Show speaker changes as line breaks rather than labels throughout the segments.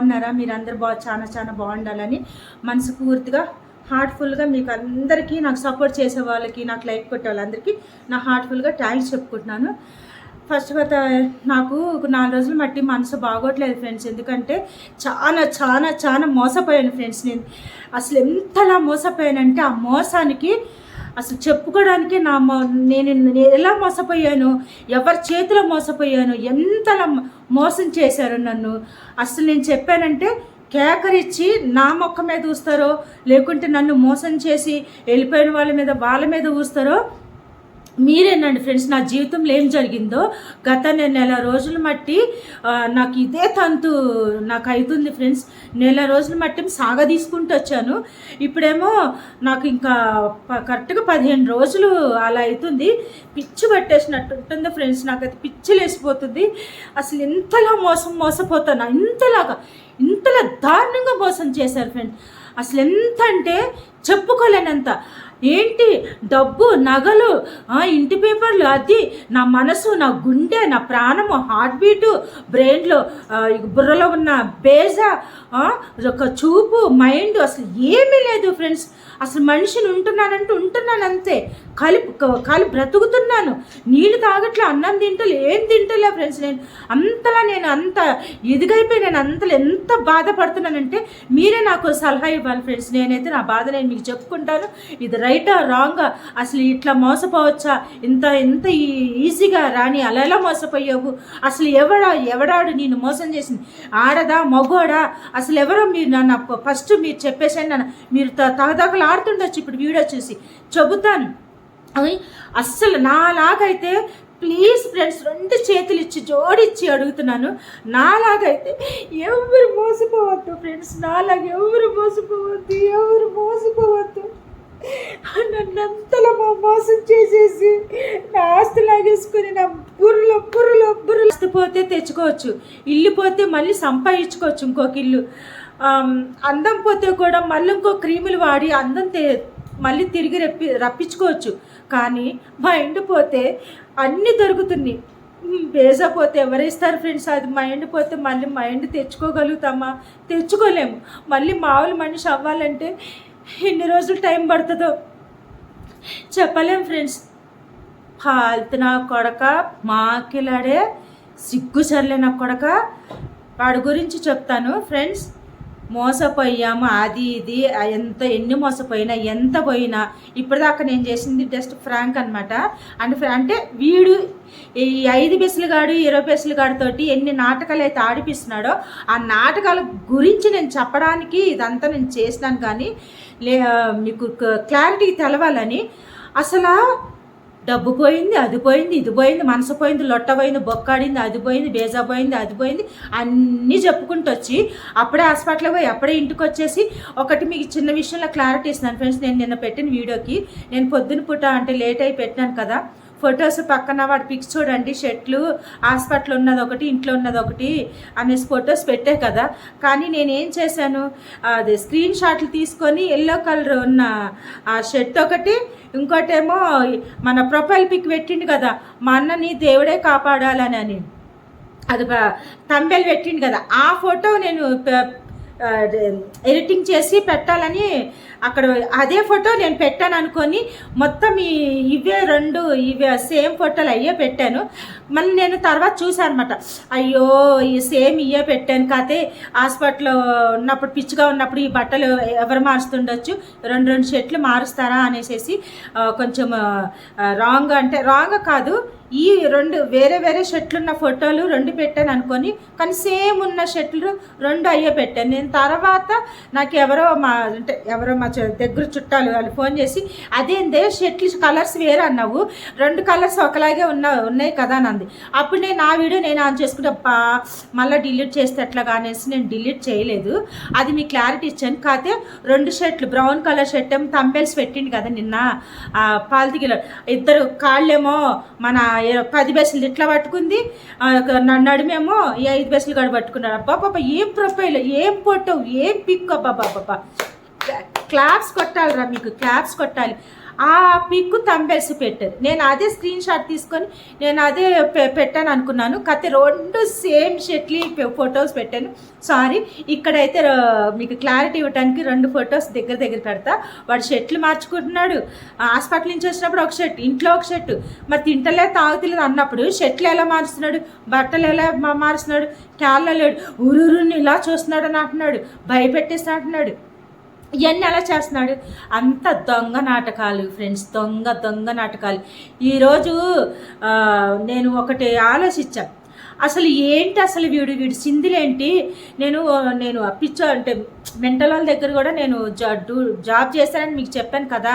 బాగున్నారా? మీరు అందరు బా చాలా చాలా బాగుండాలని మనసు పూర్తిగా హార్ట్ఫుల్గా మీకు అందరికీ నాకు సపోర్ట్ చేసే వాళ్ళకి నాకు లైక్ కొట్టే వాళ్ళందరికీ నా హార్ట్ఫుల్గా థ్యాంక్స్ చెప్పుకుంటున్నాను. ఫస్ట్ ఆఫ్ నాకు ఒక నాలుగు రోజులు మట్టి మనసు బాగోట్లేదు ఫ్రెండ్స్ ఎందుకంటే చాలా చాలా చాలా మోసపోయాను ఫ్రెండ్స్ నేను అసలు ఎంతలా మోసపోయానంటే ఆ మోసానికి అసలు చెప్పుకోవడానికి నా మో నేను నేను ఎలా మోసపోయాను? ఎవరి చేతిలో మోసపోయాను? ఎంతలా మోసం చేశారు నన్ను? అసలు నేను చెప్పానంటే కేకరిచ్చి నా మొక్క మీద ఊస్తారో లేకుంటే నన్ను మోసం చేసి వెళ్ళిపోయిన వాళ్ళ మీద వాళ్ళ మీద ఊస్తారో మీరేనండి ఫ్రెండ్స్ నా జీవితంలో ఏం జరిగిందో గత నేను నెల రోజుల మట్టి నాకు ఇదే తంతు నాకు అవుతుంది ఫ్రెండ్స్. నెల రోజుల మట్టి సాగ తీసుకుంటూ వచ్చాను. ఇప్పుడేమో నాకు ఇంకా కరెక్ట్గా పదిహేను రోజులు అలా అవుతుంది పిచ్చి పట్టేసినట్టు ఉంటుంది ఫ్రెండ్స్ నాకు అది పిచ్చి లేసిపోతుంది అసలు ఇంతలా మోసం మోసపోతాను. ఇంతలాగా ఇంతలా దారుణంగా మోసం చేశారు ఫ్రెండ్స్. అసలు ఎంత అంటే చెప్పుకోలేనంత. ఏంటి? డబ్బు నగలు ఆ, ఇంటి పేపర్లు అది నా మనసు నా గుండె నా ప్రాణము హార్ట్ బీటు బ్రెయిన్లో బుర్రలో ఉన్న బేజ ఒక చూపు మైండ్ అసలు ఏమీ లేదు ఫ్రెండ్స్ అసలు మనిషిని ఉంటున్నానంటే ఉంటున్నాను అంతే. కలిపి కాలి బ్రతుకుతున్నాను. నీళ్ళు తాగట్లే అన్నం తింటలే ఏం తింటలే ఫ్రెండ్స్ నేను. అంతలా నేను అంత ఇదిగైపోయి నేను అంతలో ఎంత బాధపడుతున్నానంటే మీరే నాకు సలహా ఇవ్వాలి ఫ్రెండ్స్ నేనైతే నా బాధ నేను మీకు చెప్పుకుంటాను. ఇది రైటా రాంగా అసలు ఇట్లా మోసపోవచ్చా? ఇంత ఇంత ఈ- ఈజీగా రాని అలా ఎలా మోసపోయావు? అసలు ఎవడా ఎవడాడు నేను మోసం చేసింది? ఆడదా మగోడా? అసలు ఎవరో మీరు నన్ను ఫస్ట్ మీరు చెప్పేసాను నన్ను. మీరు త- తగదగలు ఆడుతుండొచ్చు ఇప్పుడు వీడియో చూసి. చెబుతాను. అవి అస్సలు నాలాగైతే ప్లీజ్ ఫ్రెండ్స్ రెండు చేతులు ఇచ్చి జోడిచ్చి అడుగుతున్నాను. నాలాగైతే ఎవరు మోసపోవద్దు ఫ్రెండ్స్. నాలాగా ఎవరు మోసపోవద్దు ఎవరు మోసపోవద్దు. నన్నంతలో మా మోసం చేసేసి నా ఆస్తి లాగేసుకుని నా బుర్రలో బుర్రలో బుర్రలు ఆస్తి పోతే తెచ్చుకోవచ్చు. ఇల్లు పోతే మళ్ళీ సంపాదించుకోవచ్చు ఇంకొక ఇల్లు. అందం పోతే కూడా మళ్ళీ ఇంకో క్రీములు వాడి అందం తే మళ్ళీ తిరిగి రప్పి రప్పించుకోవచ్చు. కానీ మా ఇంటి పోతే అన్నీ దొరుకుతున్నాయి. ఉమ్, బేజా పోతే ఎవరిస్తారు ఫ్రెండ్స్? అది మైండ్ పోతే మళ్ళీ మైండ్ తెచ్చుకోగలుగుతామా? తెచ్చుకోలేము. మళ్ళీ మామూలు మనిషి అవ్వాలంటే ఎన్ని రోజులు టైం పడుతుందో. చెప్పలేం ఫ్రెండ్స్. ఫాల్తు నా కొడక మాకిలాడే సిగ్గు సర్లే నా కొడక. వాడి గురించి చెప్తాను ఫ్రెండ్స్. మోసపోయాము అది ఇది ఎంత ఎన్ని మోసపోయినా ఎంత పోయినా. ఇప్పటిదాకా నేను చేసింది జస్ట్ ఫ్రాంక్ అనమాట అండ్ అంటే వీడు ఈ ఐదు బెస్సులు గాడు ఇరవై బెస్సులు గాడితోటి ఎన్ని నాటకాలు అయితే ఆడిపిస్తున్నాడో ఆ నాటకాల గురించి నేను చెప్పడానికి ఇదంతా నేను చేసినాను కానీ లే మీకు క్లారిటీ తెలవాలని అసలు డబ్బు పోయింది అది పోయింది ఇది పోయింది మనసు పోయింది లొట్ట పోయింది బొక్కాడింది అది పోయింది బేజా పోయింది అది పోయింది అన్నీ చెప్పుకుంటూ వచ్చి అప్పుడే హాస్పిటల్కి పోయి అప్పుడే ఇంటికి వచ్చేసి ఒకటి మీకు చిన్న విషయంలో క్లారిటీ ఇస్తున్నాను ఫ్రెండ్స్ నేను నిన్న పెట్టిన వీడియోకి నేను పొద్దున పూట అంటే లేట్ అయి పెట్టినాను కదా ఫొటోస్ పక్కన వాడి పిక్స్ చూడండి షర్ట్లు హాస్పిటల్ ఉన్నది ఒకటి ఇంట్లో ఉన్నది ఒకటి అనేసి ఫొటోస్ పెట్టే కదా. కానీ నేను ఏం చేశాను? అది స్క్రీన్ షాట్లు తీసుకొని ఎల్లో కలర్ ఉన్న ఆ షర్ట్ ఒకటి ఇంకోటేమో మన ప్రొఫైల్ పిక్ పెట్టిండు కదా మా అన్నని దేవుడే కాపాడాలని అని. అది తంబెల్ పెట్టిండు కదా. ఆ ఫోటో నేను ఎడిటింగ్ చేసి పెట్టాలని అక్కడ అదే ఫోటో నేను పెట్టాను అనుకొని మొత్తం ఈ ఇవే రెండు ఇవే సేమ్ ఫోటోలు అయ్యే పెట్టాను. మళ్ళీ నేను తర్వాత చూసాను అనమాట అయ్యో ఈ సేమ్ ఇవే పెట్టాను కాతే హాస్పిటల్లో ఉన్నప్పుడు పిచ్చిగా ఉన్నప్పుడు ఈ బట్టలు ఎవరు మారుస్తుండొచ్చు? రెండు రెండు షర్ట్లు మారుస్తారా అనేసి కొంచెం రాంగ్ అంటే రాంగ్ కాదు. ఈ రెండు వేరే వేరే షర్ట్లు ఉన్న ఫోటోలు రెండు పెట్టాను అనుకొని కానీ సేమ్ ఉన్న షర్ట్లు రెండు అయ్యే పెట్టాను. నేను తర్వాత నాకు ఎవరో మా అంటే ఎవరో మా దగ్గర చుట్టాలు వాళ్ళు ఫోన్ చేసి అదేందే షర్ట్లు కలర్స్ వేరే అన్నావు. రెండు కలర్స్ ఒకలాగే ఉన్న ఉన్నాయి కదా అని అంది. అప్పుడు నేను ఆ వీడియో నేను ఆన్ చేసుకుంటే అబ్బా మళ్ళీ డిలీట్ చేస్తే ఎట్లాగా అనేసి నేను డిలీట్ చేయలేదు. అది మీ క్లారిటీ ఇచ్చాను. కాకపోతే రెండు షర్ట్లు బ్రౌన్ కలర్ షర్ట్ ఏమో తంబెల్స్ పెట్టింది కదా నిన్న ఆ ఇద్దరు కాళ్ళేమో మన పది బెస్సులు ఇట్లా పట్టుకుంది. నడుమేమో ఈ ఐదు బెస్సులు కూడా పట్టుకున్నాడు. అబ్బా పాప ఏం ప్రొఫైల్ ఏం ఫోటో ఏం పిక్? అబ్బా బాబా క్లాప్స్ కొట్టాలిరా మీకు క్లాప్స్ కొట్టాలి. ఆ పిక్కు తంబేసి పెట్టారు. నేను అదే స్క్రీన్ షాట్ తీసుకొని నేను అదే పె- పెట్టాను అనుకున్నాను. కథ రెండు సేమ్ షెట్లీ ఫొటోస్ పెట్టాను. సారీ ఇక్కడైతే మీకు క్లారిటీ ఇవ్వడానికి రెండు ఫొటోస్ దగ్గర దగ్గర పెడతా. వాడు షర్ట్లు మార్చుకుంటున్నాడు. హాస్పిటల్ నుంచి వచ్చినప్పుడు ఒక షర్ట్ ఇంట్లో ఒక షర్ట్ మరి తింటలే తాగుతలేదు అన్నప్పుడు షర్ట్లు ఎలా మారుస్తున్నాడు? బట్టలు ఎలా మారుస్తున్నాడు? క్యాల్లో లేడు. ఊరూరుని ఇలా చూస్తున్నాడు అని అంటున్నాడు. భయపెట్టేసి అంటున్నాడు. ఇవన్నీ ఎలా చేస్తున్నాడు? అంత దొంగ నాటకాలు ఫ్రెండ్స్ దొంగ దొంగ నాటకాలు. ఈరోజు నేను ఒకటి ఆలోచించాను అసలు ఏంటి అసలు వీడు? వీడు సింధులేంటి నేను నేను పిచ్చో అంటే మెంటల్ వాళ్ళ దగ్గర కూడా నేను జాబ్ చేశానని మీకు చెప్పాను కదా.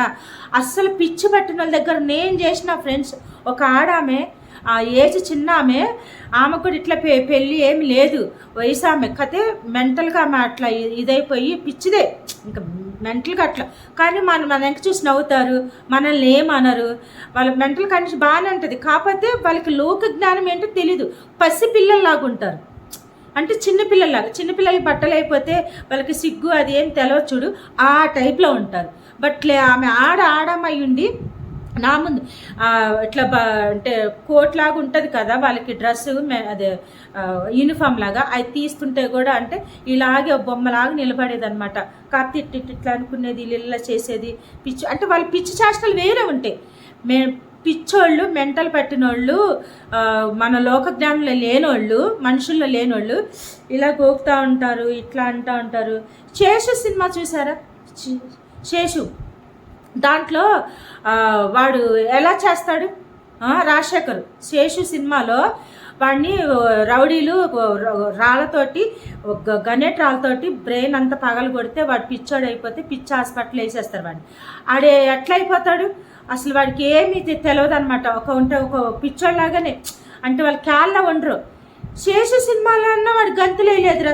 అస్సలు పిచ్చి పట్టిన వాళ్ళ దగ్గర నేను చేసిన ఫ్రెండ్స్ ఒక ఆడామె ఆ ఏజ్ చిన్న ఆమె ఆమె కూడా ఇట్లా పె పెళ్ళి ఏమి లేదు. వయసు ఆమె కతే మెంటల్గా ఆమె అట్లా ఇదైపోయి పిచ్చిదే. ఇంకా మెంటల్గా అట్లా. కానీ మన మన వెనక చూసి నవ్వుతారు మనల్ని ఏమనరు. వాళ్ళ మెంటల్ కండిషన్ బాగానే ఉంటుంది. కాకపోతే వాళ్ళకి లోక జ్ఞానం ఏంటో తెలీదు. పసి పిల్లల్లాగా ఉంటారు. అంటే చిన్నపిల్లలాగా చిన్నపిల్లలకి బట్టలు అయిపోతే వాళ్ళకి సిగ్గు అది ఏం తెలవచ్చుడు చూడు. ఆ టైప్లో ఉంటారు. బట్ ఆమె ఆడ ఆడమై ఉండి నా ముందు ఇట్లా బా అంటే కోట్ లాగా ఉంటుంది కదా వాళ్ళకి డ్రెస్ అదే యూనిఫామ్ లాగా అది తీస్తుంటే కూడా అంటే ఇలాగే బొమ్మలాగా నిలబడేది అనమాట కాకపోతే ఇట్లా అనుకునేది ఇలా చేసేది పిచ్చి అంటే వాళ్ళ పిచ్చి చేష్టలు వేరే ఉంటాయి. మే పిచ్చోళ్ళు మెంటల్ పట్టినోళ్ళు మన లోక జ్ఞానంలో లేనోళ్ళు మనుషుల్లో లేనోళ్ళు ఇలా గోకుతూ ఉంటారు ఇట్లా అంటూ ఉంటారు. శేషు సినిమా చూసారా? శేషు. దాంట్లో వాడు ఎలా చేస్తాడు రాజశేఖర్ శేషు సినిమాలో వాడిని రౌడీలు రాళ్ళతోటి గ- రాళ్ళతోటి బ్రెయిన్ అంతా పగలు కొడితే వాడు పిచ్చోడు అయిపోతే పిచ్చి హాస్పిటల్ వేసేస్తారు వాడిని ఆడే ఎట్లా అయిపోతాడు అసలు వాడికి ఏమీ తెలియదు అనమాట ఒక ఉంటే ఒక పిచ్చోళ్ళలాగానే అంటే వాళ్ళు క్యాల్లో ఉండరు శేషు సినిమాలో అన్న వాడు గంతులు వేయలేదురా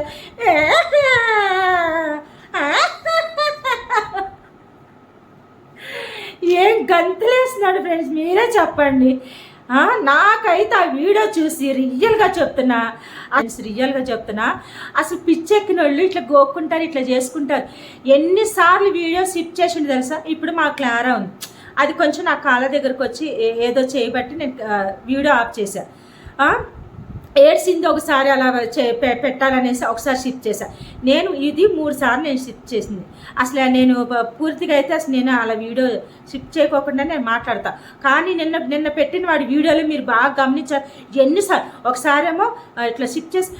గంతులేస్తున్నాడు ఫ్రెండ్స్ మీరే చెప్పండి. నాకైతే ఆ వీడియో చూసి రియల్గా చెప్తున్నా. ఫ్రెండ్స్ రియల్గా చెప్తున్నా. అసలు పిచ్చెక్కిన వాళ్ళు ఇట్లా గోక్కుంటారు ఇట్లా చేసుకుంటారు. ఎన్నిసార్లు వీడియో సిప్ చేసిండు తెలుసా? ఇప్పుడు మా క్లారా ఉంది. అది కొంచెం నా కాళ్ళ దగ్గరకు వచ్చి ఏ- ఏదో చేయబట్టి నేను వీడియో ఆఫ్ చేశాను ఏడ్సింది ఏడ్చింది ఒకసారి అలా చే- పె- పెట్టాలనేసి ఒకసారి షిఫ్ట్ చేశాను నేను ఇది మూడు సార్లు నేను షిఫ్ట్ చేసింది. అసలు నేను ప- పూర్తిగా అయితే అసలు నేను అలా వీడియో షిఫ్ట్ చేయకోకుండా నేను మాట్లాడతా. కానీ నిన్న నిన్న పెట్టిన వాడి వీడియోలు మీరు బాగా గమనించారు. ఎన్నిసార్లు? ఒకసారేమో ఇట్లా షిఫ్ట్ చేసి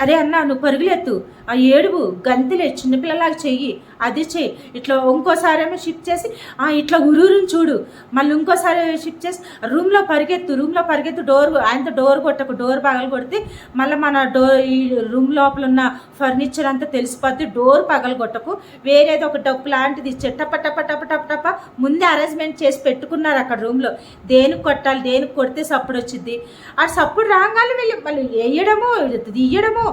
అరే అన్న నువ్వు పరుగులెత్తు. ఆ ఏడుపు గంతిలే చిన్నపిల్లలాగా చెయ్యి అది చెయ్యి. ఇట్లా ఇంకోసారి ఏమో షిఫ్ట్ చేసి "ఆ, ఇట్లా ఉరూరుని చూడు. మళ్ళీ ఇంకోసారి షిఫ్ట్ చేసి రూమ్లో పరిగెత్తు రూమ్లో పరిగెత్తు డోర్ ఆయనతో డోర్ కొట్టకు డోర్ పగలు కొడితే మళ్ళీ మన డోర్ ఈ రూమ్ లోపల ఉన్న ఫర్నిచర్ అంతా తెలిసిపోద్ది. డోర్ పగలు కొట్టకు. వేరేది ఒక డప్పు లాంటిది ఇచ్చే టప టప టప టప టప ముందే అరేంజ్మెంట్ చేసి పెట్టుకున్నారు అక్కడ రూమ్లో దేనికి కొట్టాలి దేనికి కొడితే సప్పుడు వచ్చింది ఆ సప్పుడు రాగానే వెళ్ళి మళ్ళీ వేయడము తీయడము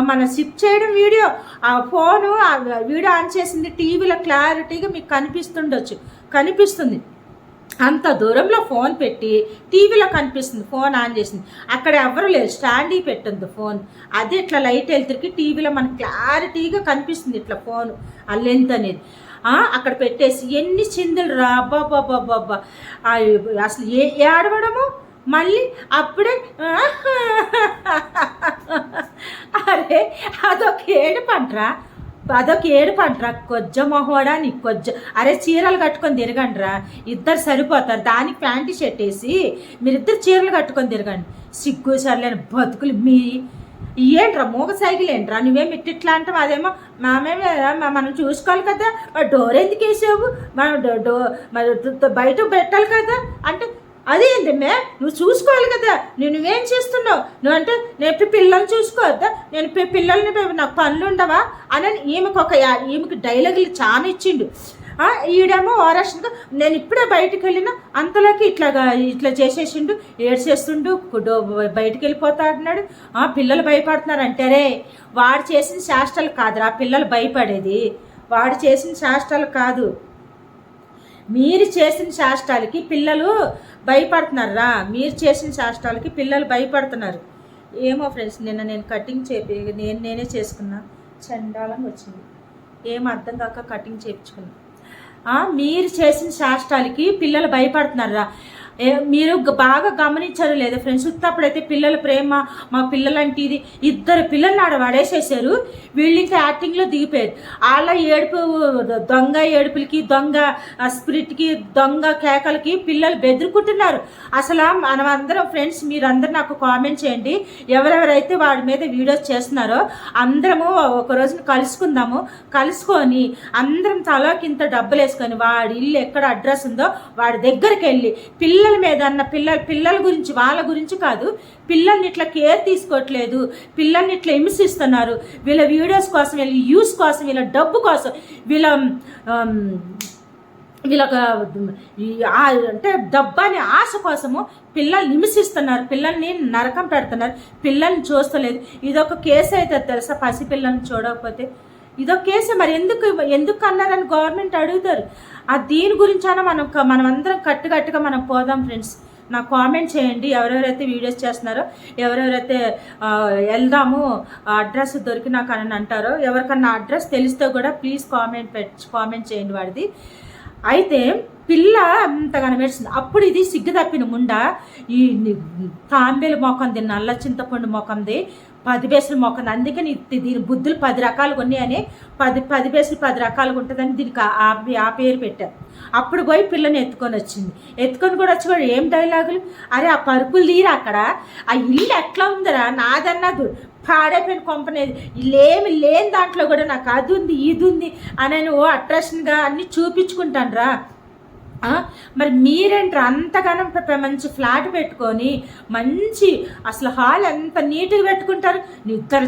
మన సిప్ చేయడం వీడియో ఆ ఫోను ఆ వీడియో ఆన్ చేసింది టీవీలో క్లారిటీగా మీకు కనిపిస్తుండొచ్చు. కనిపిస్తుంది. అంత దూరంలో ఫోన్ పెట్టి టీవీలో కనిపిస్తుంది ఫోన్ ఆన్ చేసింది. అక్కడ ఎవరు లేరు. స్టాండీ పెట్టింది ఫోన్. అదే ఇట్లా లైట్ వెళ్తురికి టీవీలో మనకు క్లారిటీగా కనిపిస్తుంది ఇట్లా ఫోన్. ఆ లెంత్ అనేది. అక్కడ పెట్టేసి ఎన్ని చిందులు రా అబ్బా అసలు ఏ ఏడవడము మళ్ళీ అప్పుడే అరే అదొక ఏడు పంటరా? అదొక ఏడు పంటరా? కొజ్జ మొహోడా నీ కొజ్జ. అరే చీరలు కట్టుకొని తిరగండిరా. ఇద్దరు సరిపోతారు. దానికి ప్యాంటు షర్ట్ వేసి మీరిద్దరు చీరలు కట్టుకొని తిరగండి. సిగ్గు సర్లేని బతుకులు మీ. ఏంట్రా మూగ సైకిల్ ఏంట్రా? నువ్వేం ఇట్టిట్లా అంటావు అదేమో మామేమే మనం చూసుకోవాలి కదా. మరి డోర్ ఎందుకు వేసావు? మనం డో మరి బయట పెట్టాలి కదా. అంటే అదేంటి మే నువ్వు చూసుకోవాలి కదా. నువ్వు నువ్వేం చేస్తున్నావు? నువ్వు అంటే నేను పిల్లల్ని చూసుకోవద్దా? నేను పిల్లల్ని నాకు పనులు ఉండవా? అని ఈమెకు ఒక ఈమెకు ఈమెకి డైలాగులు చాలా ఇచ్చిండు. ఈడేమో ఓరక్షన్గా నేను ఇప్పుడే బయటకు వెళ్ళినా అంతలోకి ఇట్లా ఇట్లా చేసేసిండు ఏడ్చేస్తుండు కుడో బయటికి వెళ్ళిపోతా అంటున్నాడు. ఆ, పిల్లలు భయపడుతున్నారు అంటారే వాడు చేసిన శాస్త్రాలు కాదురా పిల్లలు భయపడేది. వాడు చేసిన శాస్త్రాలు కాదు. మీరు చేసిన శాస్త్రాలకి పిల్లలు భయపడుతున్నారా మీరు చేసిన శాస్త్రాలకి పిల్లలు భయపడుతున్నారు. ఏమో ఫ్రెండ్స్ నిన్న నేను కటింగ్ చేపి నేను నేనే చేసుకున్నా. చండాలంగా వచ్చింది. ఏం అర్థం కాక కటింగ్ చేయించుకున్నాను మీరు చేసిన శాస్త్రాలకి పిల్లలు భయపడుతున్నారా మీరు బాగా గమనించారు లేదా ఫ్రెండ్స్ ఉత్తప్పుడైతే పిల్లల ప్రేమ మా పిల్లలంటే ఇది ఇద్దరు పిల్లల్ని ఆడ పడేసేసారు. వీళ్ళు ఇంకా యాక్టింగ్లో దిగిపోయారు. వాళ్ళ ఏడుపు దొంగ ఏడుపులకి దొంగ స్పిరిట్కి దొంగ కేకలకి పిల్లలు బెదురుకుంటున్నారు. అసలు మనం అందరం ఫ్రెండ్స్ మీరందరూ నాకు కామెంట్ చేయండి. ఎవరెవరైతే వాడి మీద వీడియోస్ చేస్తున్నారో అందరము ఒక రోజున కలుసుకుందాము. కలుసుకొని అందరం తలకింత డబ్బులు వేసుకొని వాడి ఇల్లు ఎక్కడ అడ్రస్ ఉందో వాడి దగ్గరికి వెళ్ళి పిల్ల పిల్లల మీద అన్న పిల్లల పిల్లల గురించి వాళ్ళ గురించి కాదు. పిల్లల్ని ఇట్లా కేర్ తీసుకోవట్లేదు. పిల్లల్ని ఇట్లా హింసిస్తున్నారు. వీళ్ళ వీడియోస్ కోసం వీళ్ళ యూస్ కోసం వీళ్ళ డబ్బు కోసం వీళ్ళ వీళ్ళ వీళ్ళొక అంటే డబ్బు అనే ఆశ కోసము పిల్లల్ని హింసిస్తున్నారు. పిల్లల్ని నరకం పెడుతున్నారు. పిల్లల్ని చూస్తలేదు. ఇదొక కేసు అయితే తెలుసా? పసిపిల్లల్ని చూడకపోతే. ఇదొక కేసు మరి ఎందుకు ఎందుకు అన్నారని గవర్నమెంట్ అడుగుతారు. ఆ దీని గురించైనా మనం మనం అందరం కట్టుకట్టుగా మనం పోదాం ఫ్రెండ్స్. నాకు కామెంట్ చేయండి. ఎవరెవరైతే వీడియోస్ చేస్తున్నారో ఎవరెవరైతే ఆ, వెళ్దాము అడ్రస్ దొరికి నాకు అని అంటారో ఎవరికన్నా అడ్రస్ తెలిస్తే కూడా ప్లీజ్ కామెంట్ పెట్ కామెంట్ చేయండి వాడిది. అయితే పిల్ల అంతగానో మెడిసింది అప్పుడు ఇది సిగ్గు తప్పిన ముండ ఈ తాంబేలు మొఖంది నల్ల చింతపండు మొఖంది పది బేసులు మొకంది అందుకని దీని బుద్ధులు పది రకాలుగా ఉన్నాయని పది పది బేసులు పది రకాలుగా ఉంటుందని దీనికి ఆ- ఆ పేరు పెట్టారు. అప్పుడు పోయి పిల్లని ఎత్తుకొని వచ్చింది. ఎత్తుకొని కూడా వచ్చి వాడు ఏం డైలాగులు? అరే ఆ పరుపులు తీరా అక్కడ? ఆ ఇల్లు ఎట్లా ఉందిరా? నాదన్నది పాడైపోయిన కొంపనేది లేమి లేని దాంట్లో కూడా నాకు అది ఉంది ఇది ఉంది అని నేను ఓ అట్రాక్షన్గా అన్నీ చూపించుకుంటాను రా మరి మీరేంటారు అంతగానం మంచి ఫ్లాట్ పెట్టుకొని మంచి అసలు హాల్ ఎంత నీట్గా పెట్టుకుంటారు? నిద్ర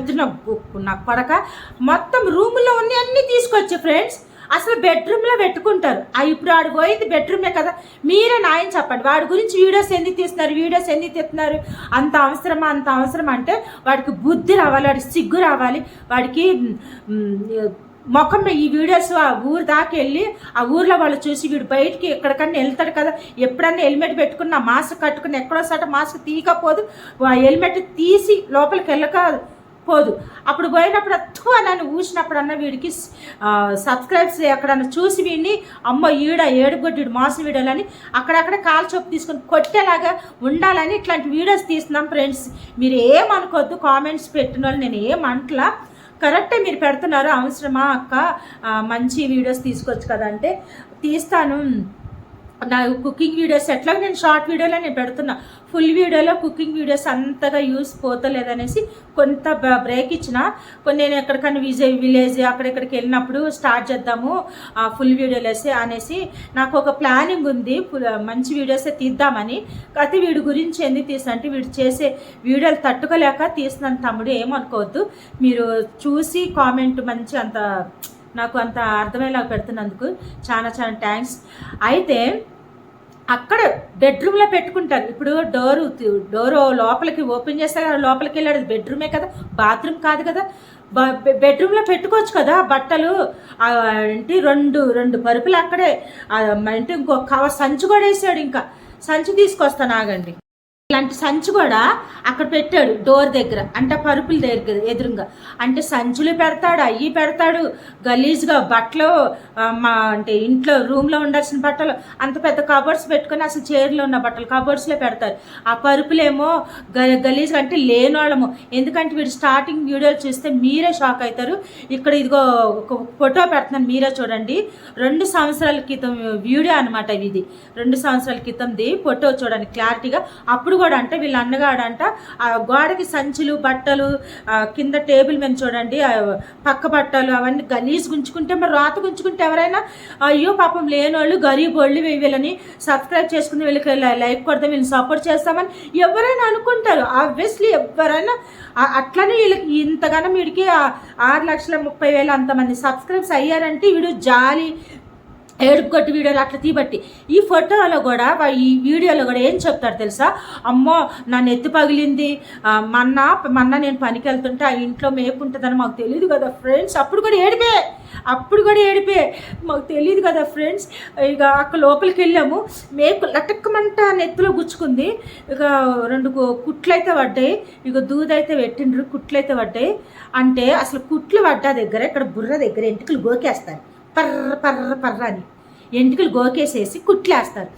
నాకు పడక మొత్తం రూములో ఉన్న అన్నీ తీసుకొచ్చి ఫ్రెండ్స్ అసలు బెడ్రూమ్లో పెట్టుకుంటారు. ఆ ఇప్పుడు ఆడు పోయింది బెడ్రూమే కదా. మీరే నాయన చెప్పండి. వాడి గురించి వీడియోస్ ఎందుకు తీస్తున్నారు వీడియోస్ ఎందుకు తీస్తున్నారు అంత అవసరమా అంత అవసరం అంటే వాడికి బుద్ధి రావాలి వాడికి సిగ్గు రావాలి వాడికి ముఖం ఈ వీడియోస్ ఆ ఊరు దాకా వెళ్ళి ఆ ఊర్లో వాళ్ళు చూసి వీడు బయటికి ఎక్కడికన్నా వెళ్తాడు కదా ఎప్పుడన్నా హెల్మెట్ పెట్టుకున్న మాస్క్ కట్టుకుని ఎక్కడో సట మాస్క్ తీయకపోదు ఆ హెల్మెట్ తీసి లోపలికి వెళ్ళక పోదు. అప్పుడు పోయినప్పుడు అత్తు నన్ను ఊసినప్పుడు అన్న వీడికి సబ్స్క్రైబ్స్ ఎక్కడన్నా చూసి వీడిని అమ్మ ఈడ ఏడుగొడ్డు మోసం వీడియోలని అక్కడక్కడ కాలు చొప్పు తీసుకొని కొట్టేలాగా ఉండాలని ఇట్లాంటి వీడియోస్ తీస్తున్నాం ఫ్రెండ్స్. మీరు ఏమనుకోవద్దు కామెంట్స్ పెట్టిన వాళ్ళు నేను ఏమంటలా కరెక్టే మీరు పెడుతున్నారు అవసరమా అక్క? మంచి వీడియోస్ తీసుకోవచ్చు కదా అంటే తీస్తాను. నా కుకింగ్ వీడియోస్ ఎట్లా? నేను షార్ట్ వీడియోలో నేను పెడుతున్నా. ఫుల్ వీడియోలో కుకింగ్ వీడియోస్ అంతగా యూస్ పోతలేదనేసి కొంత బ- బ్రేక్ ఇచ్చిన. కొన్ని నేను ఎక్కడికైనా విజయ్ విలేజ్ అక్కడెక్కడికి వెళ్ళినప్పుడు స్టార్ట్ చేద్దాము ఆ, ఫుల్ వీడియోలు వేసి అనేసి నాకు ఒక ప్లానింగ్ ఉంది. ఫుల్ మంచి వీడియోసే తీద్దామని. అయితే వీడి గురించి ఎందుకు తీసిన అంటే వీడు చేసే వీడియోలు తట్టుకోలేక తీస్తున్నాను తమ్ముడు ఏమనుకోవద్దు. మీరు చూసి కామెంట్ మంచి అంత నాకు అంత అర్థమయ్యేలాగా పెడుతున్నందుకు చాలా చాలా థ్యాంక్స్ అయితే అక్కడ బెడ్రూమ్లో పెట్టుకుంటారు. ఇప్పుడు డోరు డోరు లోపలికి ఓపెన్ చేస్తే కదా లోపలికి వెళ్ళాడు బెడ్రూమే కదా బాత్రూమ్ కాదు కదా. బ- బెడ్రూమ్లో పెట్టుకోవచ్చు కదా బట్టలు ఏంటి రెండు రెండు పరుపులు అక్కడే అంటే ఇంకో కవర్ సంచి కూడా వేసాడు ఇంకా. సంచి తీసుకొస్తాను ఆగండి. ఇలాంటి సంచి కూడా అక్కడ పెట్టాడు డోర్ దగ్గర అంటే పరుపుల దగ్గర ఎదురుగా. అంటే సంచులు పెడతాడు అయ్యి పెడతాడు గలీజ్గా బట్టలు మా అంటే ఇంట్లో రూమ్లో ఉండాల్సిన బట్టలు అంత పెద్ద కబోర్డ్స్ పెట్టుకొని అసలు చైర్లో ఉన్న బట్టలు కబోర్డ్స్లో పెడతారు. ఆ పరుపులేమో గ గలీజ్గా అంటే లేనోళ్ళము. ఎందుకంటే వీడు స్టార్టింగ్ వీడియోలు చూస్తే మీరే షాక్ అవుతారు. ఇక్కడ ఇదిగో ఒక ఫోటో పెడుతున్నాను మీరే చూడండి. రెండు సంవత్సరాల క్రితం వీడియో అనమాట ఇది. రెండు సంవత్సరాల క్రితంది ఫోటో చూడండి క్లారిటీగా. అప్పుడు కూడా అంటే వీళ్ళ అన్నగాడంట. ఆ గోడకి సంచులు బట్టలు కింద టేబుల్ మీద చూడండి పక్క బట్టలు అవన్నీ గలీజ్ గుంచుకుంటే మరి రాత గుంచుకుంటే ఎవరైనా అయ్యో పాపం లేనోళ్ళు గరీబ్ వాళ్ళు వీళ్ళని సబ్స్క్రైబ్ చేసుకుని వీళ్ళకి లైక్ కొడతాం వీళ్ళని సపోర్ట్ చేస్తామని ఎవరైనా అనుకుంటారు. ఆబ్వియస్లీ ఎవరైనా అట్లనే వీళ్ళకి ఇంతగానో వీడికి ఆరు లక్షల ముప్పై వేలు అంతమంది సబ్స్క్రైబ్స్ అయ్యారంటే వీడు జాలి ఏడుపు కొట్టి వీడియోలు అట్లా తీబట్టి ఈ ఫోటోలో కూడా ఈ వీడియోలో కూడా ఏం చెప్తారు తెలుసా? అమ్మో నా నెత్తి పగిలింది. మన్న మన్న నేను పనికి వెళ్తుంటే ఆ ఇంట్లో మేపు ఉంటుందని మాకు తెలియదు కదా ఫ్రెండ్స్. అప్పుడు కూడా ఏడిపే. అప్పుడు కూడా ఏడిపే. మాకు తెలియదు కదా ఫ్రెండ్స్. ఇక అక్కడ లోపలికి వెళ్ళాము. మేకు లటక్కమంట నెత్తిలో గుచ్చుకుంది. ఇక రెండు కుట్లు అయితే పడ్డాయి. ఇక దూదైతే పెట్టిండ్రు కుట్లు అయితే పడ్డాయి. అంటే అసలు కుట్లు పడ్డా దగ్గర ఇక్కడ బుర్ర దగ్గర ఎంటుకలు గోకేస్తారు పర్ర పర్ర పర్ర అని ఎంటుకలు గోకేసేసి కుట్లేస్తారు.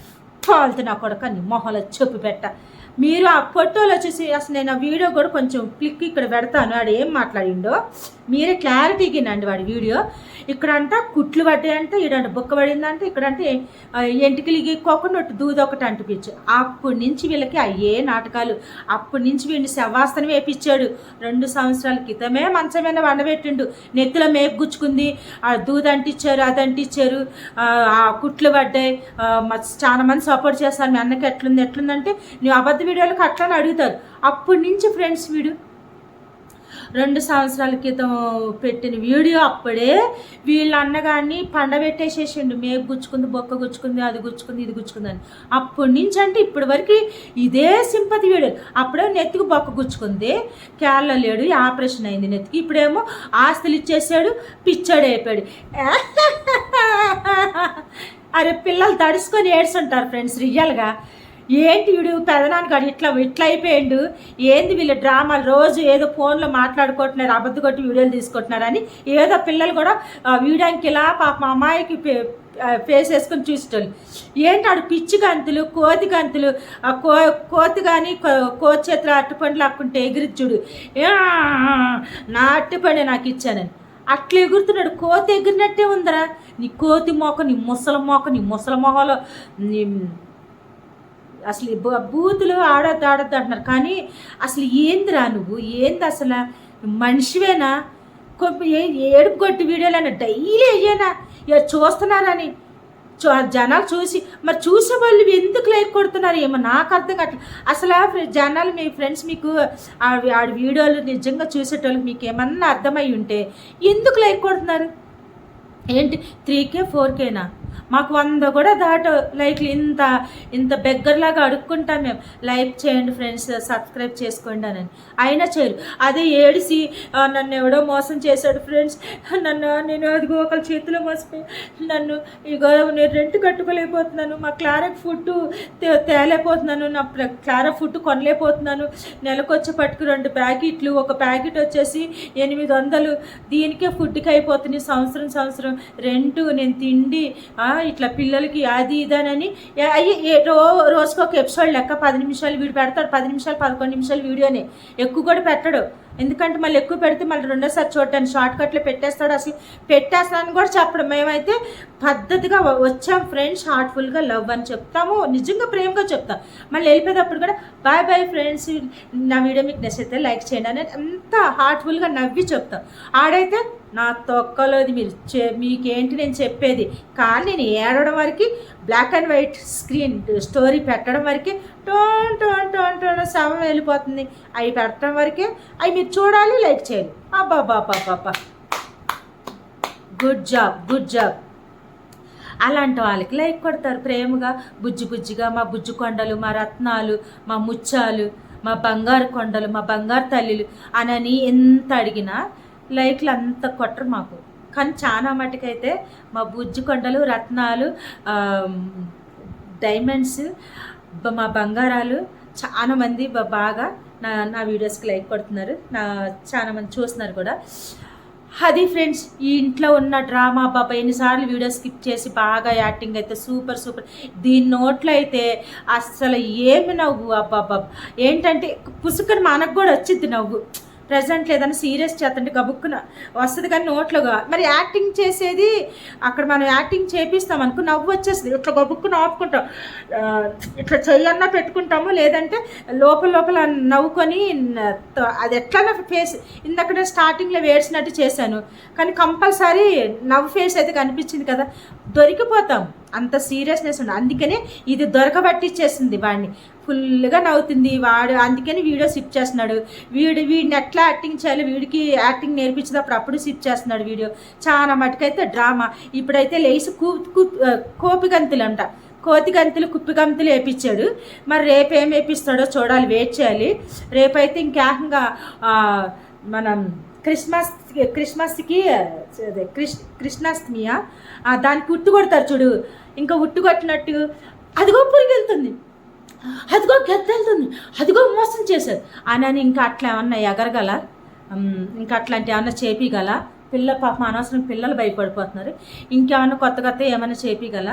పాలతో నా కొడకని మొహంలో చెప్పు పెట్ట. మీరు ఆ ఫోటోలో చూసి అసలు నేను ఆ వీడియో కూడా కొంచెం క్లిక్ ఇక్కడ పెడతాను వాడు ఏం మాట్లాడిండో? మీరే క్లారిటీగినండి వాడి వీడియో. ఇక్కడ కుట్లు పడ్డాయంటే ఈడంట బుక్క పడిందంటే ఇక్కడంటే ఆ, ఎంటికలు గీక్కోకుండా ఒకటి దూది ఒకటి అంటిపించు అప్పటి నుంచి వీళ్ళకి అయ్యే నాటకాలు. అప్పటి నుంచి వీడిని శవాసనం వేపించాడు రెండు సంవత్సరాల క్రితమే మంచం మీద వండబెట్టిండు. నెత్తిలో మేపు గుచ్చుకుంది. ఆ దూది అంటించారు అది అంటించారు ఆ, కుట్లు పడ్డాయి. మ- చాలా మంది సపోర్ట్ చేస్తారు. మీ అన్నకి ఎట్లుంది ఎట్లుందంటే నువ్వు అబద్ధ వీడియోలకు అట్లని అడుగుతారు. అప్పటి నుంచి ఫ్రెండ్స్ వీడు రెండు సంవత్సరాల క్రితం పెట్టిన వీడియో అప్పుడే వీళ్ళ అన్నగాన్ని పండబెట్టేసేసిండు. మేపు గుచ్చుకుంది బొక్క గుచ్చుకుంది అది గుచ్చుకుంది ఇది గుచ్చుకుంది అని. అప్పటి నుంచి అంటే ఇప్పటి వరకు ఇదే సింపతి వీడియో అప్పుడే నెత్తికి బొక్క గుచ్చుకుంది. కేరళ లేడు ఆపరేషన్ అయింది నెత్తికి. ఇప్పుడేమో ఆస్తులు ఇచ్చేసాడు పిచ్చాడు అయిపోయాడు. అరే పిల్లలు తడుచుకొని ఏడ్చుంటారు ఫ్రెండ్స్ రియల్గా. ఏంటి వీడు పెదనాన్నగాడు ఇట్లా ఇట్లా అయిపోయిండు? ఏంది వీళ్ళ డ్రామాలు రోజు ఏదో ఫోన్లో మాట్లాడుకుంటున్నారు అబద్ధ కొట్టి వీడియోలు తీసుకుంటున్నారని. ఏదో పిల్లలు కూడా వీడానికి ఇలా పాప అమ్మాయికి ఫేస్ వేసుకొని చూసేటోళ్ళు ఏంటి ఆడు పిచ్చి గంతులు కోతి గంతులు? ఆ కో కోతి కానీ కోతి చేతులు అట్టుపండ్లు లాక్కుంటే ఎగిరి చూడు. నా అట్టుపండి నాకు ఇచ్చానని. అట్లా ఎగురుతున్నాడు. కోతి ఎగిరినట్టే ఉందరా. నీ కోతి మోక నీ ముసల మోక నీ ముసల మొహలో నీ అసలు బూతులు ఆడద్దు ఆడద్దు అంటున్నారు. కానీ అసలు ఏందిరా నువ్వు? ఏంది అసలు? మనిషివేనా? ఏ- ఏడుపు కొట్టి వీడియోలైనా డైలీ అయ్యేనా? ఇక చూస్తున్నారని? జనాలు చూసి మరి చూసే వాళ్ళు ఎందుకు లైక్ కొడుతున్నారు? ఏమో నాకు అర్థం కావట్లేదు అసలు జనాలు మీ ఫ్రెండ్స్ మీకు ఆ వీడియోలు నిజంగా చూసేటోళ్ళకి మీకు ఏమన్నా అర్థమై ఉంటే ఎందుకు లైక్ కొడుతున్నారు? ఏంటి? త్రీ కే ఫోర్ కేనా? మాకు వంద కూడా దాట. లైక్లు ఇంత ఇంత బెగ్గర్లాగా అడుక్కుంటాం మేము. లైక్ చేయండి ఫ్రెండ్స్ సబ్స్క్రైబ్ చేసుకోండి అని. అయినా చేయరు. అదే ఏడిసి నన్ను ఎవడో మోసం చేశాడు ఫ్రెండ్స్. నన్ను నేను అదిగో ఒకళ్ళ చేతిలో మోసపోయి నన్ను ఇగో నేను రెంట్ కట్టుకోలేకపోతున్నాను. మా క్లారా ఫుడ్ తే- తేలేకపోతున్నాను. నా ప్ర- క్లారా ఫుడ్ కొనలేకపోతున్నాను. నెలకు వచ్చే పట్టుకు రెండు ప్యాకెట్లు ఒక ప్యాకెట్ వచ్చేసి ఎనిమిది వందలు. దీనికే ఫుడ్కి అయిపోతుంది సంవత్సరం సంవత్సరం. రెంటు నేను తిండి ఇట్లా పిల్లలకి అది ఇదనని అయ్యి ఏ- రో రోజుకి ఒక ఎపిసోడ్ లెక్క పది నిమిషాలు వీడు పెడతాడు పది నిమిషాలు పదకొండు నిమిషాలు వీడియోనే ఎక్కువ కూడా పెట్టడు. ఎందుకంటే మళ్ళీ ఎక్కువ పెడితే మళ్ళీ రెండోసారి చూడటానికి షార్ట్ కట్లో పెట్టేస్తాడు. అసలు పెట్టేస్తానని కూడా చెప్పడం. మేమైతే పద్ధతిగా వచ్చాం ఫ్రెండ్స్ హార్ట్ఫుల్గా లవ్ అని చెప్తాము. నిజంగా ప్రేమగా చెప్తాం. మళ్ళీ వెళ్ళిపోయేటప్పుడు కూడా బాయ్ బాయ్ ఫ్రెండ్స్ నా వీడియో మీకు నచ్చితే లైక్ చేయండి అని అంత హార్ట్ఫుల్గా నవ్వి చెప్తాం. ఆడైతే నా తొక్కలోది మీరు చె మీకేంటి నేను చెప్పేది? కానీ నేను ఏడవడం వరకు black and white screen story పెట్టడం వరకు టోన్ టోన్ టోన్ శవం వెళ్ళిపోతుంది. అవి పెట్టడం వరకే. అవి మీరు చూడాలి లైక్ చేయాలి. అబ్బా గుడ్ జాబ్ గుడ్ జాబ్. అలాంటి వాళ్ళకి లైక్ కొడతారు ప్రేమగా. బుజ్జి బుజ్జిగా మా బుజ్జి కొండలు మా రత్నాలు మా ముత్యాలు మా బంగారు కొండలు మా బంగారు తల్లిలు అనని ఎంత అడిగినా లైక్లు అంత కొట్టరు మాకు. కానీ చాలా మటుకైతే మా బుజ్జి కొండలు రత్నాలు డైమండ్స్ మా బంగారాలు చాలామంది బాగా నా నా వీడియోస్కి లైక్ కొడుతున్నారు. నా చాలామంది చూస్తున్నారు కూడా. అది ఫ్రెండ్స్ ఈ ఇంట్లో ఉన్న డ్రామా బాబా ఎన్నిసార్లు వీడియో స్కిప్ చేసి బాగా యాక్టింగ్ అయితే సూపర్ సూపర్. దీని నోట్లో అయితే అస్సలు ఏమి నవ్వు అబ్బాబ్బా ఏంటంటే పుసుకని మనకు కూడా వచ్చింది నవ్వు. ప్రజెంట్ ఏదైనా సీరియస్ చేస్తుంటే గబుక్కున వస్తుంది కానీ నోట్లోగా మరి యాక్టింగ్ చేసేది అక్కడ మనం యాక్టింగ్ చేపిస్తాం అనుకో నవ్వు వచ్చేస్తుంది. ఇట్లా గబుక్కున ఆపుకుంటాం. ఇట్లా చెయ్యన్నా పెట్టుకుంటాము లేదంటే లోపల లోపల నవ్వుకొని అది ఎట్లన్నా ఫేస్ ఇందక్కడ స్టార్టింగ్లో వేడిసినట్టు చేశాను. కానీ కంపల్సరీ నవ్వు ఫేస్ అయితే కనిపించింది కదా. దొరికిపోతాం. అంత సీరియస్నెస్ ఉంది అందుకనే ఇది దొరకబట్టిచ్చేసింది వాడిని. ఫుల్గా నవ్వుతుంది వాడు అందుకని వీడియో సిప్ చేస్తున్నాడు. వీడు వీడిని ఎట్లా యాక్టింగ్ చేయాలి వీడికి యాక్టింగ్ నేర్పించినప్పుడు అప్పుడు సిప్ చేస్తున్నాడు వీడియో. చాలా మటుకైతే డ్రామా. ఇప్పుడైతే లేచి కూ కూ- కోపిగంతులు అంట కోతి గంతులు కుప్పి గంతులు వేపించాడు మరి రేపు ఏం వేపిస్తాడో చూడాలి వెయిట్ చేయాలి. రేపైతే ఇంకేకంగా మనం క్రిస్మస్ క్రిస్మస్కి క్రిష్ కృష్ణాష్టమియా దానికి ఉట్టు కొడతారు చూడు. ఇంకా ఉట్టు కొట్టినట్టు అదిగో పురుగు వెళ్తుంది. అదిగో గద్ద వెళ్తుంది. అదిగో మోసం చేశారు. అని ఇంకా అట్లా ఏమన్నా ఎగరగల? ఇంకా అట్లాంటి ఏమన్నా చేపిగల? పిల్ల పాపం అనవసరం పిల్లలు భయపడిపోతున్నారు. ఇంకేమన్నా కొత్త కొత్త ఏమైనా చేపిగల?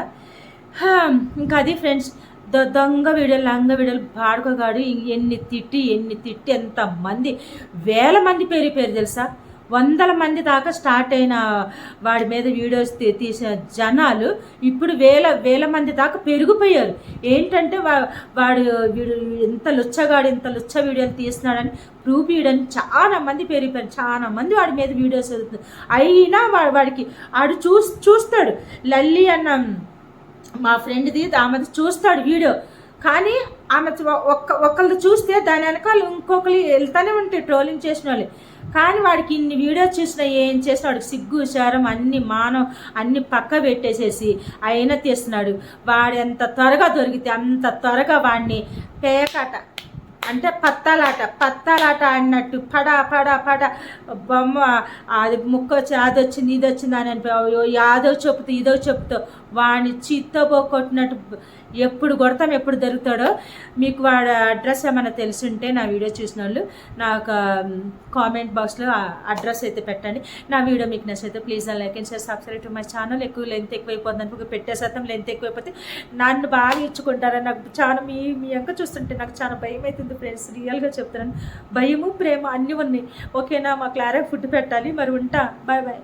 ఇంకా అది ఫ్రెండ్స్ దొంగ వీడియోలు లంగ వీడియోలు పాడుకోగాడు ఎన్ని తిట్టి ఎన్ని తిట్టి ఎంతమంది వేల మంది పేరు పేరు తెలుసా? వందల మంది దాకా స్టార్ట్ అయిన వాడి మీద వీడియోస్ తీ- తీసిన జనాలు ఇప్పుడు వేల వేల మంది దాకా పెరిగిపోయారు. ఏంటంటే వా వాడు వీడు ఇంత లుచ్చగాడు ఇంత లుచ్చ వీడియోలు తీస్తున్నాడని ప్రూఫ్ ఇవ్వడానికి చాలా మంది పెరిగిపోయారు చాలా మంది వాడి మీద వీడియోస్ అయినా వాడు వాడికి వాడు చూస్ చూస్తాడు. లల్లి అన్న మా ఫ్రెండ్ది ఆమెది చూస్తాడు వీడియో. కానీ ఆమె ఒక్క ఒక్కరిది చూస్తే దాని వెనకాల ఇంకొకరు వెళ్తానే ఉంటాయి ట్రోలింగ్ చేసిన వాళ్ళు. కానీ వాడికి ఇన్ని వీడియోస్ చూసినా ఏం చేసినా వాడికి సిగ్గు శారం అన్ని మానం అన్ని పక్క పెట్టేసేసి అయినా తీస్తున్నాడు. వాడు ఎంత త్వరగా దొరికితే అంత త్వరగా వాడిని పేకట అంటే పత్తాలాట పత్తాలాట ఆడినట్టు పడ పడ పడ. బొమ్మ అది ముక్క వచ్చి అది వచ్చింది ఇది వచ్చింది అని అనిపి అయ్యో యాదో చెప్తూ ఇదో చెప్తూ వాడిని చిత్తబో కొట్టినట్టు ఎప్పుడు కొడతాం ఎప్పుడు దొరుకుతాడో మీకు వాడ అడ్రస్ ఏమైనా తెలుసుంటే నా వీడియో చూసిన వాళ్ళు నాకు కామెంట్ బాక్స్లో అడ్రస్ అయితే పెట్టండి. నా వీడియో మీకు నచ్చితే ప్లీజ్ నా like and share subscribe to my channel ఎక్కువ లెంత్ ఎక్కువైపోతుంది అనుకో పెట్టే శాతం లెంత్ ఎక్కువైపోతే నన్ను బాగా ఇచ్చుకుంటారని నాకు చాలా మీ మీ అంక చూస్తుంటే నాకు చాలా భయం అవుతుంది ఫ్రెండ్స్ రియల్గా చెప్తున్నాను. భయము ప్రేమ అన్నీ ఉన్నాయి. ఓకేనా మా క్లారే ఫుడ్ పెట్టాలి. మరి ఉంటా. Bye bye